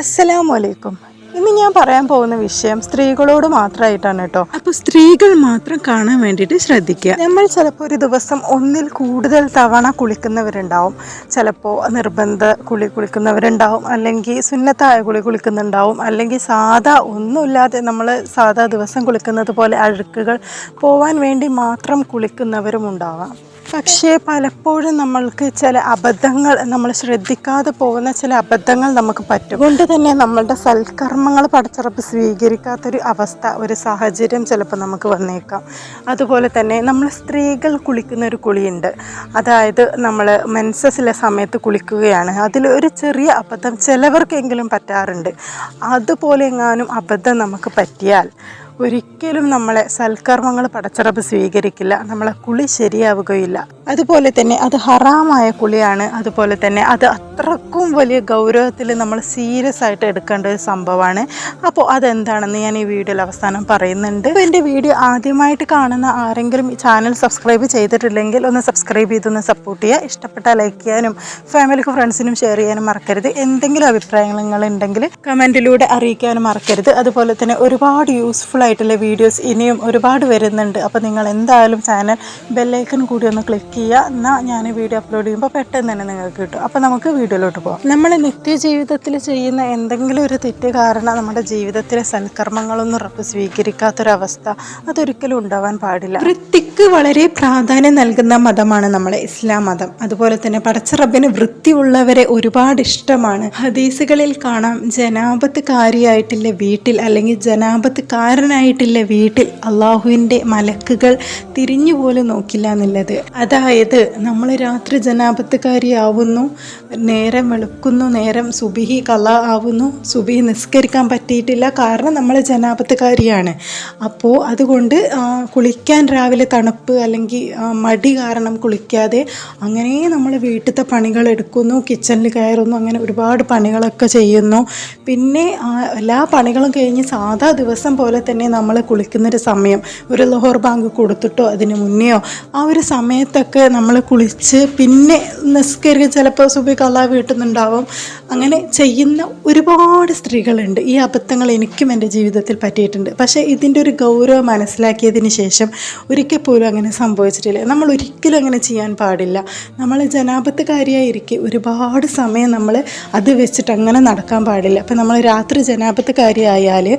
അസ്സലാമു അലൈക്കും ഇന്ന് ഞാൻ പറയാൻ പോകുന്ന വിഷയം സ്ത്രീകളോട് മാത്രമായിട്ടാണ് കേട്ടോ. അപ്പോൾ സ്ത്രീകൾ മാത്രം കാണാൻ വേണ്ടിയിട്ട് ശ്രദ്ധിക്കുക. നമ്മൾ ചിലപ്പോൾ ഒരു ദിവസം ഒന്നിൽ കൂടുതൽ തവണ കുളിക്കുന്നവരുണ്ടാവും. ചിലപ്പോൾ നിർബന്ധ കുളി കുളിക്കുന്നവരുണ്ടാവും. അല്ലെങ്കിൽ സുന്നത്തായ കുളി കുളിക്കുന്നുണ്ടാവും. അല്ലെങ്കിൽ സാധാ ഒന്നുമില്ലാതെ നമ്മൾ സാധാ ദിവസം കുളിക്കുന്നത് പോലെ അഴുക്കുകൾ പോവാൻ വേണ്ടി മാത്രം കുളിക്കുന്നവരും ഉണ്ടാവാം പക്ഷേ പലപ്പോഴും നമ്മൾക്ക് ചില അബദ്ധങ്ങൾ നമ്മൾ ശ്രദ്ധിക്കാതെ പോകുന്ന ചില അബദ്ധങ്ങൾ നമുക്ക് പറ്റും. അതുകൊണ്ട് തന്നെ നമ്മളുടെ സൽക്കർമ്മങ്ങൾ പടച്ചിറപ്പ് സ്വീകരിക്കാത്തൊരു അവസ്ഥ ഒരു സാഹചര്യം ചിലപ്പോൾ നമുക്ക് വന്നേക്കാം. അതുപോലെ തന്നെ നമ്മൾ സ്ത്രീകൾ കുളിക്കുന്ന ഒരു കുളിയുണ്ട്. അതായത് നമ്മൾ മെൻസസിലെ സമയത്ത് കുളിക്കുകയാണ്. അതിൽ ഒരു ചെറിയ അബദ്ധം ചിലവർക്കെങ്കിലും പറ്റാറുണ്ട്. അതുപോലെ എങ്ങാനും അബദ്ധം നമുക്ക് പറ്റിയാൽ ഒരിക്കലും നമ്മളെ സൽക്കർമ്മങ്ങൾ പടച്ചിറപ്പ് സ്വീകരിക്കില്ല നമ്മളെ കുളി ശരിയാവുകയില്ല. അതുപോലെ തന്നെ അത് ഹറാമായ കുളിയാണ്. അതുപോലെ തന്നെ അത് അത്രക്കും വലിയ ഗൗരവത്തിൽ നമ്മൾ സീരിയസ് ആയിട്ട് എടുക്കേണ്ട ഒരു സംഭവമാണ്. അപ്പോൾ അതെന്താണെന്ന് ഞാൻ ഈ വീഡിയോയിൽ അവസാനം പറയുന്നുണ്ട്. എന്റെ വീഡിയോ ആദ്യമായിട്ട് കാണുന്ന ആരെങ്കിലും ചാനൽ സബ്സ്ക്രൈബ് ചെയ്തിട്ടില്ലെങ്കിൽ ഒന്ന് സബ്സ്ക്രൈബ് ചെയ്തൊന്ന് സപ്പോർട്ട് ചെയ്യുക. ഇഷ്ടപ്പെട്ട ലൈക്ക് ചെയ്യാനും ഫാമിലിക്ക് ഫ്രണ്ട്സിനും ഷെയർ ചെയ്യാനും മറക്കരുത്. എന്തെങ്കിലും അഭിപ്രായങ്ങൾ നിങ്ങളുണ്ടെങ്കിൽ കമന്റിലൂടെ അറിയിക്കാനും മറക്കരുത്. അതുപോലെ തന്നെ ഒരുപാട് യൂസ്ഫുൾ ആയിട്ടുള്ള വീഡിയോസ് ഇനിയും ഒരുപാട് വരുന്നുണ്ട്. അപ്പോൾ നിങ്ങൾ എന്തായാലും ചാനൽ ബെല്ലൈക്കൺ കൂടി ഒന്ന് ക്ലിക്ക് ചെയ്യുക. എന്നാൽ ഞാൻ വീഡിയോ അപ്ലോഡ് ചെയ്യുമ്പോൾ പെട്ടെന്ന് തന്നെ നിങ്ങൾക്ക് കിട്ടും. അപ്പോൾ നമുക്ക് വീഡിയോയിലോട്ട് പോകാം നമ്മൾ നിത്യജീവിതത്തിൽ ചെയ്യുന്ന എന്തെങ്കിലും ഒരു തെറ്റ് കാരണം നമ്മുടെ ജീവിതത്തിലെ സൽക്കർമ്മങ്ങളൊന്നും റബ്ബ് സ്വീകരിക്കാത്തൊരവസ്ഥ അതൊരിക്കലും ഉണ്ടാവാൻ പാടില്ല. വൃത്തിക്ക് വളരെ പ്രാധാന്യം നൽകുന്ന മതമാണ് നമ്മളെ ഇസ്ലാം മതം. അതുപോലെ തന്നെ പടച്ച റബ്ബിന് വൃത്തിയുള്ളവരെ ഒരുപാട് ഇഷ്ടമാണ്. ഹദീസുകളിൽ കാണാം ജനാപത്ത് ജനാപത്തുകാരിയായിട്ടുള്ള വീട്ടിൽ അല്ലെങ്കിൽ ജനാപത്തുകാരനായിട്ടുള്ള വീട്ടിൽ. അള്ളാഹുവിന്റെ മലക്കുകൾ തിരിഞ്ഞു പോലും നോക്കില്ല എന്നുള്ളത്. അതായത് നമ്മൾ രാത്രി ജനാപത്തുകാരിയാവുന്നു നേരം വെളുക്കുന്നു നേരം സുബിഹി കല ആവുന്നു സുബിഹി നിസ്കരിക്കാൻ പറ്റിയിട്ടില്ല കാരണം നമ്മൾ ജനാപത്തുകാരിയാണ്. അപ്പോൾ അതുകൊണ്ട് കുളിക്കാൻ രാവിലെ തണുപ്പ് അല്ലെങ്കിൽ മടി കാരണം കുളിക്കാതെ അങ്ങനെ നമ്മൾ വീട്ടിലത്തെ പണികൾ എടുക്കുന്നു കിച്ചണിൽ കയറുന്നു അങ്ങനെ ഒരുപാട് പണികളൊക്കെ ചെയ്യുന്നു. പിന്നെ എല്ലാ പണികളും കഴിഞ്ഞ് സാധാ ദിവസം പോലെ തന്നെ നമ്മൾ കുളിക്കുന്നൊരു സമയം ഒരു ലോഹർ ബാങ്ക് കൊടുത്തിട്ടോ അതിന് മുന്നെയോ ആ ഒരു സമയത്തൊക്കെ നമ്മൾ കുളിച്ച് പിന്നെ നിസ്കരിക്കുക ചിലപ്പോൾ സുബി കള്ള വീട്ടുന്നുണ്ടാവും അങ്ങനെ ചെയ്യുന്ന ഒരുപാട് സ്ത്രീകളുണ്ട്. ഈ അബദ്ധങ്ങൾ എനിക്കും എന്റെ ജീവിതത്തിൽ പറ്റിയിട്ടുണ്ട്. പക്ഷേ ഇതിന്റെ ഒരു ഗൗരവം മനസ്സിലാക്കിയതിന് ശേഷം ഒരിക്കൽ പോലും അങ്ങനെ സംഭവിച്ചിട്ടില്ല. നമ്മൾ ഒരിക്കലും അങ്ങനെ ചെയ്യാൻ പാടില്ല. നമ്മൾ ജനാപത്തുകാരിയായിരിക്കും ഒരുപാട് സമയം നമ്മൾ അത് വെച്ചിട്ട് അങ്ങനെ നടക്കാൻ പാടില്ല. അപ്പം നമ്മൾ രാത്രി ജനാപത്തുകാരിയായാൽ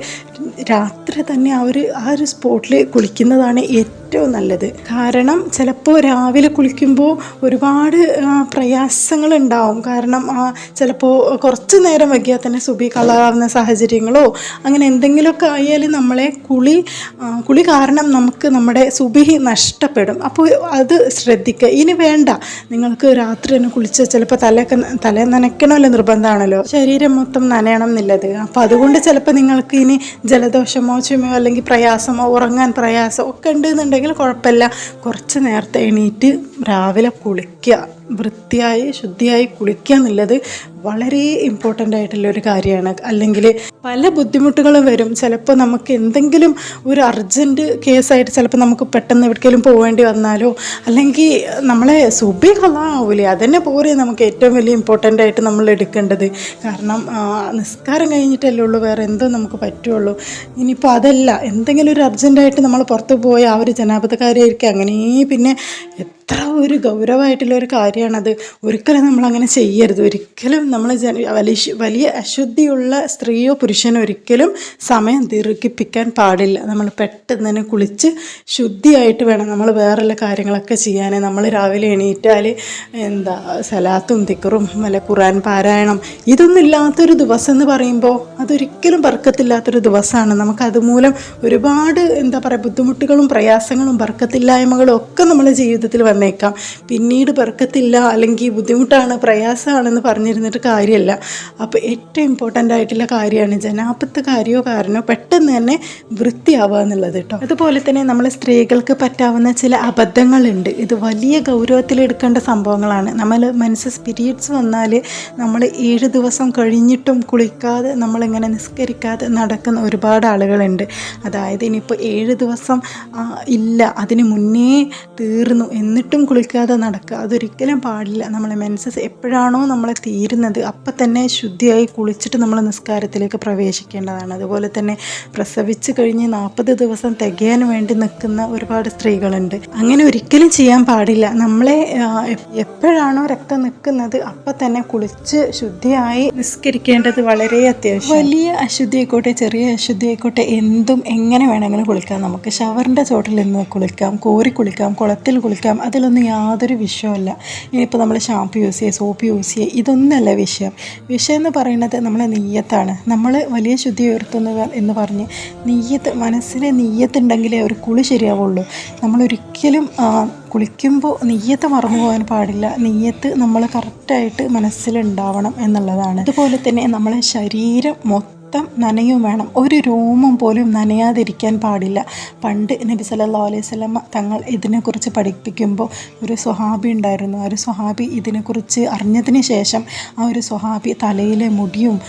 രാത്രി തന്നെ ആ ഒരു ആ ഒരു സ്പോട്ടിൽ കുളിക്കുന്നതാണ് ഏറ്റവും നല്ലത്. കാരണം ചിലപ്പോൾ രാവിലെ കുളിക്കുമ്പോൾ ഒരുപാട് പ്രയാസങ്ങൾ ഉണ്ടാവും കാരണം ആ, ചിലപ്പോൾ കുറച്ച് നേരം വൈകിയാൽ തന്നെ സുബി കളാവുന്ന സാഹചര്യങ്ങളോ അങ്ങനെ എന്തെങ്കിലുമൊക്കെ ആയാൽ നമ്മളെ കുളി കുളി കാരണം നമുക്ക് നമ്മുടെ സുബിഹി നഷ്ടപ്പെടും. അപ്പോൾ അത് ശ്രദ്ധിക്കുക ഇനി വേണ്ട. നിങ്ങൾക്ക് രാത്രി തന്നെ കുളിച്ച് ചിലപ്പോൾ തലയൊക്കെ തല നനയ്ക്കണമല്ലോ നിർബന്ധമാണല്ലോ. ശരീരം മൊത്തം നനയണം എന്നുള്ളത്. അപ്പോൾ അതുകൊണ്ട് ചിലപ്പോൾ നിങ്ങൾക്ക് ഇനി ജലദോഷമോ ചുമയോ അല്ലെങ്കിൽ പ്രയാസമോ ഉറങ്ങാൻ പ്രയാസം ഒക്കെ ഉണ്ടെന്നുണ്ടെങ്കിൽ കുഴപ്പമില്ല. കുറച്ച് നേരത്തെ എണീറ്റ് രാവിലെ കുളിക്കുക. വൃത്തിയായി ശുദ്ധിയായി കുളിക്കുക എന്നുള്ളത് വളരെ ഇമ്പോർട്ടന്റ് ആയിട്ടുള്ള ഒരു കാര്യമാണ്. അല്ലെങ്കിൽ പല ബുദ്ധിമുട്ടുകളും വരും. ചിലപ്പോൾ നമുക്ക് എന്തെങ്കിലും ഒരു അർജന്റ് കേസായിട്ട് ചിലപ്പോൾ നമുക്ക് പെട്ടെന്ന് എവിടേക്കെങ്കിലും പോകേണ്ടി വന്നാലോ അല്ലെങ്കിൽ നമ്മളെ സുബി കൊള്ളാവൂലേ അതന്നെ പോരെ നമുക്ക് ഏറ്റവും വലിയ ഇമ്പോർട്ടന്റ് ആയിട്ട് നമ്മൾ എടുക്കേണ്ടത്. കാരണം നിസ്കാരം കഴിഞ്ഞിട്ടല്ലേ ഉള്ളൂ വേറെ എന്തോ നമുക്ക് പറ്റുള്ളൂ. ഇനിയിപ്പോൾ അതല്ല എന്തെങ്കിലും ഒരു അർജന്റായിട്ട് നമ്മൾ പുറത്ത് പോയി ആ ഒരു ജനാപതക്കാരായിരിക്കും അങ്ങനെ പിന്നെ എത്ര ഒരു ഗൗരവമായിട്ടുള്ള ഒരു കാര്യമാണത്. ഒരിക്കലും നമ്മളങ്ങനെ ചെയ്യരുത്. ഒരിക്കലും നമ്മൾ വലിയ വലിയ അശുദ്ധിയുള്ള സ്ത്രീയോ പുരുഷനോ ഒരിക്കലും സമയം ദീർഘിപ്പിക്കാൻ പാടില്ല. നമ്മൾ പെട്ടെന്ന് തന്നെ കുളിച്ച് ശുദ്ധിയായിട്ട് വേണം നമ്മൾ വേറെയുള്ള കാര്യങ്ങളൊക്കെ ചെയ്യാൻ. നമ്മൾ രാവിലെ എണീറ്റാൽ എന്താ സലാത്തും തിക്കറും വല്ല ഖുറാൻ പാരായണം ഇതൊന്നും ഇല്ലാത്തൊരു ദിവസം എന്ന് പറയുമ്പോൾ അതൊരിക്കലും ബർക്കത്തില്ലാത്തൊരു ദിവസമാണ്. നമുക്ക് അതുമൂലം ഒരുപാട് എന്താ പറയുക ബുദ്ധിമുട്ടുകളും പ്രയാസങ്ങളും ബർക്കത്തില്ലായ്മകളും ഒക്കെ നമ്മുടെ ജീവിതത്തിൽ വന്നേക്കാം. പിന്നീട് ബർക്കത്തില്ല അല്ലെങ്കിൽ ബുദ്ധിമുട്ടാണ് പ്രയാസമാണെന്ന് പറഞ്ഞിരുന്നിട്ട് കാര്യമല്ല. അപ്പോൾ ഏറ്റവും ഇമ്പോർട്ടന്റ് ആയിട്ടുള്ള കാര്യമാണ് ജനാപത്ത് കാര്യമോ കാരണമോ പെട്ടെന്ന് തന്നെ വൃത്തിയാവുക എന്നുള്ളത് കേട്ടോ അതുപോലെ തന്നെ നമ്മൾ സ്ത്രീകൾക്ക് പറ്റാവുന്ന ചില അബദ്ധങ്ങളുണ്ട്. ഇത് വലിയ ഗൗരവത്തിൽ എടുക്കേണ്ട സംഭവങ്ങളാണ്. നമ്മൾ മനസ്സ് പീരീഡ്സ് വന്നാൽ നമ്മൾ ഏഴ് ദിവസം കഴിഞ്ഞിട്ടും കുളിക്കാതെ നമ്മളിങ്ങനെ നിസ്കരിക്കാതെ നടക്കുന്ന ഒരുപാട് ആളുകളുണ്ട്. അതായത് ഇനിയിപ്പോൾ ഏഴ് ദിവസം ഇല്ല അതിന് മുന്നേ തീർന്നു എന്നിട്ടും കുളിക്കാതെ നടക്കുക. അതൊരിക്കലും പാടില്ല. നമ്മളെ മെൻസസ് എപ്പോഴാണോ നമ്മളെ തീരുന്നത് അപ്പം തന്നെ ശുദ്ധിയായി കുളിച്ചിട്ട് നമ്മൾ നിസ്കാരത്തിലേക്ക് പ്രവേശിക്കേണ്ടതാണ്. അതുപോലെ തന്നെ പ്രസവിച്ച് കഴിഞ്ഞ് നാൽപ്പത് ദിവസം തികയാൻ വേണ്ടി നിൽക്കുന്ന ഒരുപാട് സ്ത്രീകളുണ്ട്. അങ്ങനെ ഒരിക്കലും ചെയ്യാൻ പാടില്ല. നമ്മളെ എപ്പോഴാണോ രക്തം നിൽക്കുന്നത് അപ്പം തന്നെ കുളിച്ച് ശുദ്ധിയായി നിസ്കരിക്കേണ്ടത് വളരെ അത്യാവശ്യം. വലിയ അശുദ്ധി ആയിക്കോട്ടെ ചെറിയ അശുദ്ധി ആയിക്കോട്ടെ എന്തും എങ്ങനെ വേണമെങ്കിലും കുളിക്കാം. നമുക്ക് ഷവറിന്റെ ചോട്ടിൽ നിന്ന് കുളിക്കാം കോരി കുളിക്കാം കുളത്തിൽ കുളിക്കാം അതിലൊന്നും യാതൊരു വിഷയമല്ല ഇനിയിപ്പോൾ നമ്മൾ ഷാമ്പു യൂസ് ചെയ്യുക സോപ്പ് യൂസ് ചെയ്യുക ഇതൊന്നല്ല വിഷയം. വിഷയം എന്ന് പറയുന്നത് നമ്മളെ നെയ്യത്താണ്. നമ്മൾ വലിയ ശുദ്ധി ഉയർത്തുന്നവർ എന്ന് പറഞ്ഞ് നെയ്യത്ത് മനസ്സിലെ നെയ്യത്തുണ്ടെങ്കിലേ ഒരു കുളി ശരിയാവുള്ളൂ. നമ്മളൊരിക്കലും കുളിക്കുമ്പോൾ നെയ്യത്ത് മറന്നു പോകാൻ പാടില്ല. നെയ്യത്ത് നമ്മൾ കറക്റ്റായിട്ട് മനസ്സിലുണ്ടാവണം എന്നുള്ളതാണ്. അതുപോലെ തന്നെ നമ്മളെ ശരീരം മൊത്തം നനയും വേണം. ഒരു രോമം പോലും നനയാതിരിക്കാൻ പാടില്ല. പണ്ട് നബി സല്ലല്ലാഹു അലൈഹി സ്വലമ തങ്ങൾ ഇതിനെക്കുറിച്ച് പഠിപ്പിക്കുമ്പോൾ ഒരു സ്വഹാബി ഉണ്ടായിരുന്നു. ആ ഒരു സ്വഹാബി ഇതിനെക്കുറിച്ച് അറിഞ്ഞതിന് ശേഷം ആ ഒരു സ്വഹാബി തലയിലെ മുടിയും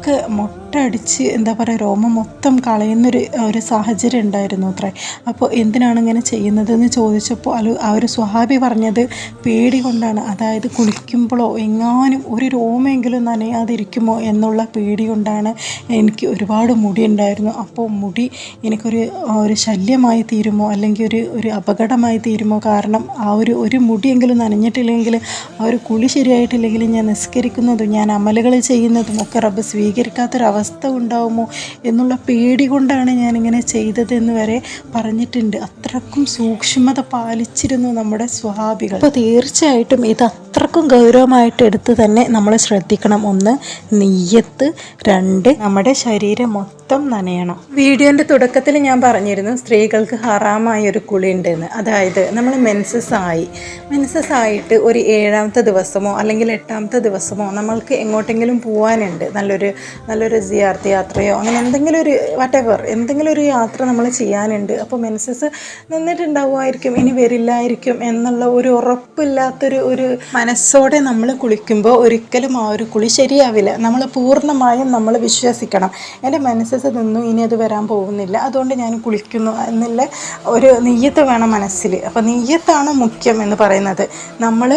ഒക്കെ മൊട്ടടിച്ച് എന്താ പറയുക രോമം മൊത്തം കളയുന്നൊരു ഒരു സാഹചര്യം ഉണ്ടായിരുന്നു അത്രേ. അപ്പോൾ എന്തിനാണ് ഇങ്ങനെ ചെയ്യുന്നതെന്ന് ചോദിച്ചപ്പോൾ അത് ആ ഒരു സ്വഹാബി പറഞ്ഞത് പേടി കൊണ്ടാണ്. അതായത് കുളിക്കുമ്പോഴോ എങ്ങാനും ഒരു രോമെങ്കിലും നനയാതിരിക്കുമോ എന്നുള്ള പേടി കൊണ്ടാണ് എനിക്ക് ഒരുപാട് മുടി ഉണ്ടായിരുന്നു. അപ്പോൾ മുടി എനിക്കൊരു ഒരു ശല്യമായി തീരുമോ അല്ലെങ്കിൽ ഒരു ഒരു അപകടമായി തീരുമോ? കാരണം ആ ഒരു ഒരു മുടിയെങ്കിലും നനഞ്ഞിട്ടില്ലെങ്കിൽ ആ ഒരു കുളി ശരിയായിട്ടില്ലെങ്കിൽ ഞാൻ നിസ്കരിക്കുന്നതും ഞാൻ അമലുകൾ ചെയ്യുന്നതും ഒക്കെ റബ്ബ് സ്വീകരിക്കാത്തൊരവസ്ഥ ഉണ്ടാവുമോ എന്നുള്ള പേടി കൊണ്ടാണ് ഞാനിങ്ങനെ ചെയ്തതെന്ന് വരെ പറഞ്ഞിട്ടുണ്ട്. അത്രക്കും സൂക്ഷ്മത പാലിച്ചിരുന്നു നമ്മുടെ സ്വഹാബികൾ. അപ്പോൾ തീർച്ചയായിട്ടും ഇത് അത്രക്കും ഗൗരവമായിട്ട് എടുത്ത് തന്നെ നമ്മൾ ശ്രദ്ധിക്കണം. ഒന്ന് നെയ്യത്ത് രണ്ട് നമ്മുടെ ശരീരം മൊത്തം നനയണം. വീഡിയോന്റെ തുടക്കത്തിൽ ഞാൻ പറഞ്ഞിരുന്നു സ്ത്രീകൾക്ക് ഹറാമായ ഒരു കുളി ഉണ്ടെന്ന് അതായത് നമ്മൾ മെൻസസ് ആയി. മെൻസസ് ആയിട്ട് ഒരു ഏഴാമത്തെ ദിവസമോ അല്ലെങ്കിൽ എട്ടാമത്തെ ദിവസമോ നമ്മൾക്ക് എങ്ങോട്ടെങ്കിലും പോകാനുണ്ട് നല്ലൊരു നല്ലൊരു സിയാർത്ത് യാത്രയോ അങ്ങനെ എന്തെങ്കിലും ഒരു വട്ടവർ എന്തെങ്കിലും ഒരു യാത്ര നമ്മൾ ചെയ്യാനുണ്ട്. അപ്പോൾ മെൻസസ് നിന്നിട്ടുണ്ടാവുമായിരിക്കും ഇനി വരില്ലായിരിക്കും എന്നുള്ള ഒരു ഉറപ്പില്ലാത്തൊരു ഒരു മനസ്സോടെ നമ്മൾ കുളിക്കുമ്പോൾ ഒരിക്കലും ആ ഒരു കുളി ശരിയാവില്ല. നമ്മൾ പൂർണമായും നമ്മൾ വിശ്വസിക്കണം. എന്റെ മനസ്സസ് നിന്നു ഇനി അത് വരാൻ പോകുന്നില്ല. അതുകൊണ്ട് ഞാൻ കുളിക്കുന്നു എന്നുള്ള ഒരു നെയ്യത്ത് വേണം മനസ്സിൽ. അപ്പോൾ നെയ്യത്താണ് മുഖ്യം എന്ന് പറയുന്നത്. നമ്മൾ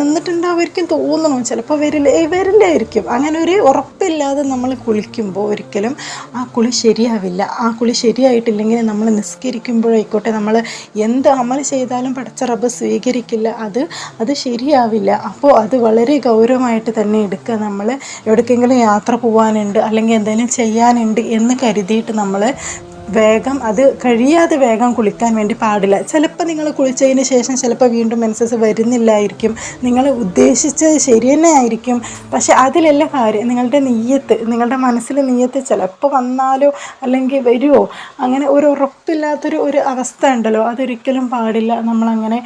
നിന്നിട്ടുണ്ടാവുമായിരിക്കും തോന്നണം ചിലപ്പോൾ വരില്ല വരില്ലായിരിക്കും. അങ്ങനെ ഒരു ഉറപ്പില്ലാതെ നമ്മൾ കുളിക്കുമ്പോൾ ഒരിക്കലും ആ കുളി ശരിയാവില്ല. ആ കുളി ശരിയായിട്ടില്ലെങ്കിൽ നമ്മൾ നിസ്കരിക്കുമ്പോഴായിക്കോട്ടെ. നമ്മൾ എന്ത് അമൽ ചെയ്താലും പടച്ച റബ്ബ് സ്വീകരിക്കില്ല. അത് അത് ശരിയാവില്ല അപ്പോൾ അത് വളരെ ഗൗരവമായിട്ട് തന്നെ എടുക്കുക നമ്മൾ എവിടേക്കെങ്കിലും യാത്ര പോകാനുണ്ട് അല്ലെങ്കിൽ എന്തെങ്കിലും ചെയ്യാനുണ്ട് എന്ന് കരുതിയിട്ട് നമ്മൾ വേഗം അത് കഴിയാതെ വേഗം കുളിക്കാൻ വേണ്ടി പാടില്ല. ചിലപ്പോൾ നിങ്ങൾ കുളിച്ചതിന് ശേഷം ചിലപ്പോൾ വീണ്ടും മെൻസസ് വരുന്നില്ലായിരിക്കും. നിങ്ങൾ ഉദ്ദേശിച്ചത് ശരി തന്നെ ആയിരിക്കും. പക്ഷെ അതിലല്ല കാര്യം. നിങ്ങളുടെ നെയ്യത്ത് നിങ്ങളുടെ മനസ്സിൽ നെയ്യത്ത് ചിലപ്പോൾ വന്നാലോ അല്ലെങ്കിൽ വരുമോ അങ്ങനെ ഒരു ഉറപ്പില്ലാത്തൊരു ഒരു അവസ്ഥ ഉണ്ടല്ലോ. അതൊരിക്കലും പാടില്ല. നമ്മളങ്ങനെ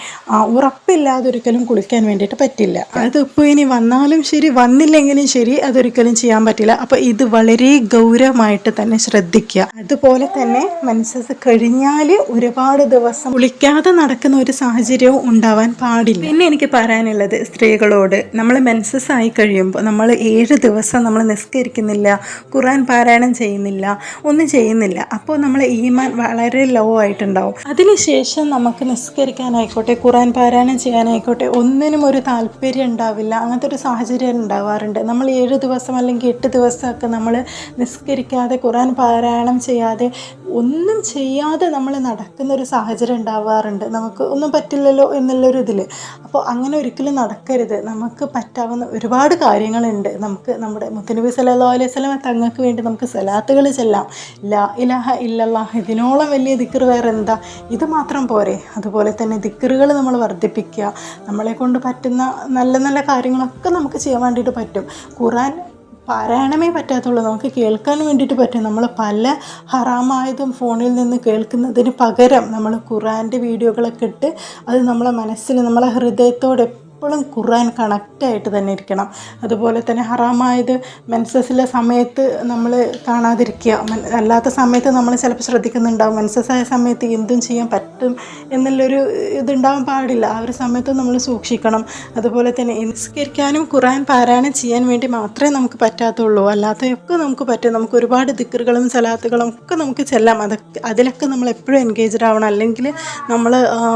ഉറപ്പില്ലാതെ ഒരിക്കലും കുളിക്കാൻ വേണ്ടിയിട്ട് പറ്റില്ല. അതിപ്പോൾ ഇനി വന്നാലും ശരി വന്നില്ലെങ്കിലും ശരി അതൊരിക്കലും ചെയ്യാൻ പറ്റില്ല. അപ്പോൾ ഇത് വളരെ ഗൗരവമായിട്ട് തന്നെ ശ്രദ്ധിക്കുക. അതുപോലെ തന്നെ മെൻസസ് കഴിഞ്ഞാൽ ഒരുപാട് ദിവസം കുളിക്കാതെ നടക്കുന്ന ഒരു സാഹചര്യവും ഉണ്ടാവാൻ പാടില്ല. പിന്നെ എനിക്ക് പറയാനുള്ളത് സ്ത്രീകളോട് നമ്മൾ മെൻസസ് ആയി കഴിയുമ്പോൾ നമ്മൾ ഏഴ് ദിവസം നമ്മൾ നിസ്കരിക്കുന്നില്ല ഖുറാൻ പാരായണം ചെയ്യുന്നില്ല ഒന്നും ചെയ്യുന്നില്ല. അപ്പോൾ നമ്മൾ ഈമാൻ വളരെ ലോ ആയിട്ടുണ്ടാവും. അതിനുശേഷം നമുക്ക് നിസ്കരിക്കാനായിക്കോട്ടെ ഖുറാൻ പാരായണം ചെയ്യാനായിക്കോട്ടെ ഒന്നിനും ഒരു താല്പര്യം ഉണ്ടാവില്ല. അങ്ങനത്തെ ഒരു സാഹചര്യം ഉണ്ടാവാറുണ്ട്. നമ്മൾ ഏഴ് ദിവസം അല്ലെങ്കിൽ എട്ട് ദിവസമൊക്കെ നമ്മൾ നിസ്കരിക്കാതെ ഖുറാൻ പാരായണം ചെയ്യാതെ ഒന്നും ചെയ്യാതെ നമ്മൾ നടക്കുന്ന ഒരു സാഹചര്യം ഉണ്ടാവാറുണ്ട്. നമുക്ക് ഒന്നും പറ്റില്ലല്ലോ എന്നുള്ളൊരു ഇതിൽ അപ്പോൾ അങ്ങനെ ഒരിക്കലും നടക്കരുത്. നമുക്ക് പറ്റാവുന്ന ഒരുപാട് കാര്യങ്ങളുണ്ട്. നമുക്ക് നമ്മുടെ മുത്തനബി സല്ലല്ലാഹു അലൈഹി സ്വലം തങ്ങൾക്ക് വേണ്ടി നമുക്ക് സലാത്തുകൾ ചെല്ലാം. ലാ ഇലാഹ ഇല്ലല്ലാഹ് ഇതിനോളം വലിയ ദിക്കർ വേറെ എന്താ? ഇത് മാത്രം പോരെ. അതുപോലെ തന്നെ ദിക്കറുകൾ നമ്മൾ വർദ്ധിപ്പിക്കുക. നമ്മളെ കൊണ്ട് പറ്റുന്ന നല്ല നല്ല കാര്യങ്ങളൊക്കെ നമുക്ക് ചെയ്യാൻ വേണ്ടിയിട്ട് പറ്റും. ഖുറാൻ പാരായണമേ പറ്റാത്തുള്ളൂ. നമുക്ക് കേൾക്കാൻ വേണ്ടിയിട്ട് പറ്റും. നമ്മൾ പല ഹറാമായതും ഫോണിൽ നിന്ന് കേൾക്കുന്നതിന് പകരം നമ്മൾ ഖുറാന്റെ വീഡിയോകളൊക്കെ ഇട്ട് അത് നമ്മളെ മനസ്സിൽ നമ്മളെ ഹൃദയത്തോടെ എപ്പോഴും ഖുർആൻ കണക്റ്റായിട്ട് തന്നെ ഇരിക്കണം. അതുപോലെ തന്നെ ഹറാമായത് മെൻസസിലെ സമയത്ത് നമ്മൾ കാണാതിരിക്കുക. അല്ലാത്ത സമയത്ത് നമ്മൾ ചിലപ്പോൾ ശ്രദ്ധിക്കുന്നുണ്ടാവും. മെൻസസ് ആയ സമയത്ത് എന്തും ചെയ്യാൻ പറ്റും എന്നുള്ളൊരു ഇതുണ്ടാവാൻ പാടില്ല. ആ ഒരു സമയത്ത് നമ്മൾ സൂക്ഷിക്കണം. അതുപോലെ തന്നെ നിസ്കരിക്കാനും ഖുറാൻ പാരായണം ചെയ്യാൻ വേണ്ടി മാത്രമേ നമുക്ക് പറ്റാത്തുള്ളൂ. അല്ലാത്തതൊക്കെ നമുക്ക് പറ്റും. നമുക്ക് ഒരുപാട് ദിക്കറുകളും സലാത്തുകളും ഒക്കെ നമുക്ക് ചെല്ലാം. അതൊക്കെ അതിലൊക്കെ നമ്മൾ എപ്പോഴും എൻഗേജ്ഡ് ആവണം. അല്ലെങ്കിൽ നമ്മൾ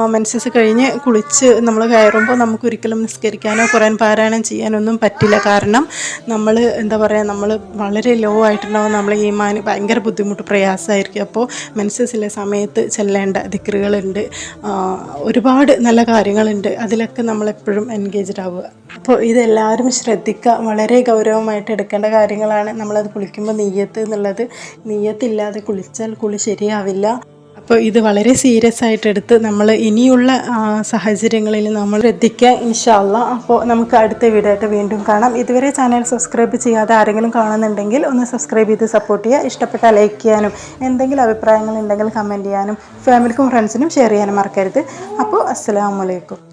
മെൻസസ് കഴിഞ്ഞ് കുളിച്ച് നമ്മൾ കയറുമ്പോൾ നമുക്ക് ഒരിക്കലും നിസ്കരിക്കാനോ ഖുറാൻ പാരായണം ചെയ്യാനൊന്നും പറ്റില്ല. കാരണം നമ്മൾ എന്താ പറയുക നമ്മൾ വളരെ ലോ ആയിട്ടുണ്ടാവും. നമ്മൾ ഈ മാന് ഭയങ്കര ബുദ്ധിമുട്ട് പ്രയാസമായിരിക്കും. അപ്പോൾ മെൻസസിലെ സമയത്ത് ചെല്ലേണ്ട ദിക്കറുകളുണ്ട് ഒരുപാട് നല്ല കാര്യങ്ങളുണ്ട്. അതിലൊക്കെ നമ്മളെപ്പോഴും എൻഗേജ്ഡ് ആവുക. അപ്പോൾ ഇതെല്ലാവരും ശ്രദ്ധിക്കുക. വളരെ ഗൗരവമായിട്ട് എടുക്കേണ്ട കാര്യങ്ങളാണ് നമ്മളത് കുളിക്കുമ്പോൾ നെയ്യത്ത് എന്നുള്ളത്. നെയ്യത്തില്ലാതെ കുളിച്ചാൽ കുളി ശരിയാവില്ല. അപ്പോൾ ഇത് വളരെ സീരിയസ് ആയിട്ട് എടുത്ത് നമ്മൾ ഇനിയുള്ള സാഹചര്യങ്ങളിൽ നമ്മൾ ശ്രദ്ധിക്കുക ഇൻഷാല്ല അപ്പോൾ നമുക്ക് അടുത്ത വീഡിയോ ആയിട്ട് വീണ്ടും കാണാം. ഇതുവരെ ചാനൽ സബ്സ്ക്രൈബ് ചെയ്യാതെ ആരെങ്കിലും കാണുന്നുണ്ടെങ്കിൽ ഒന്ന് സബ്സ്ക്രൈബ് ചെയ്ത് സപ്പോർട്ട് ചെയ്യുക. ഇഷ്ടപ്പെട്ട ലൈക്ക് ചെയ്യാനും എന്തെങ്കിലും അഭിപ്രായങ്ങൾ ഉണ്ടെങ്കിൽ കമന്റ് ചെയ്യാനും ഫാമിലിക്കും ഫ്രണ്ട്സിനും ഷെയർ ചെയ്യാനും മറക്കരുത്. അപ്പോൾ അസ്സലാമലൈക്കും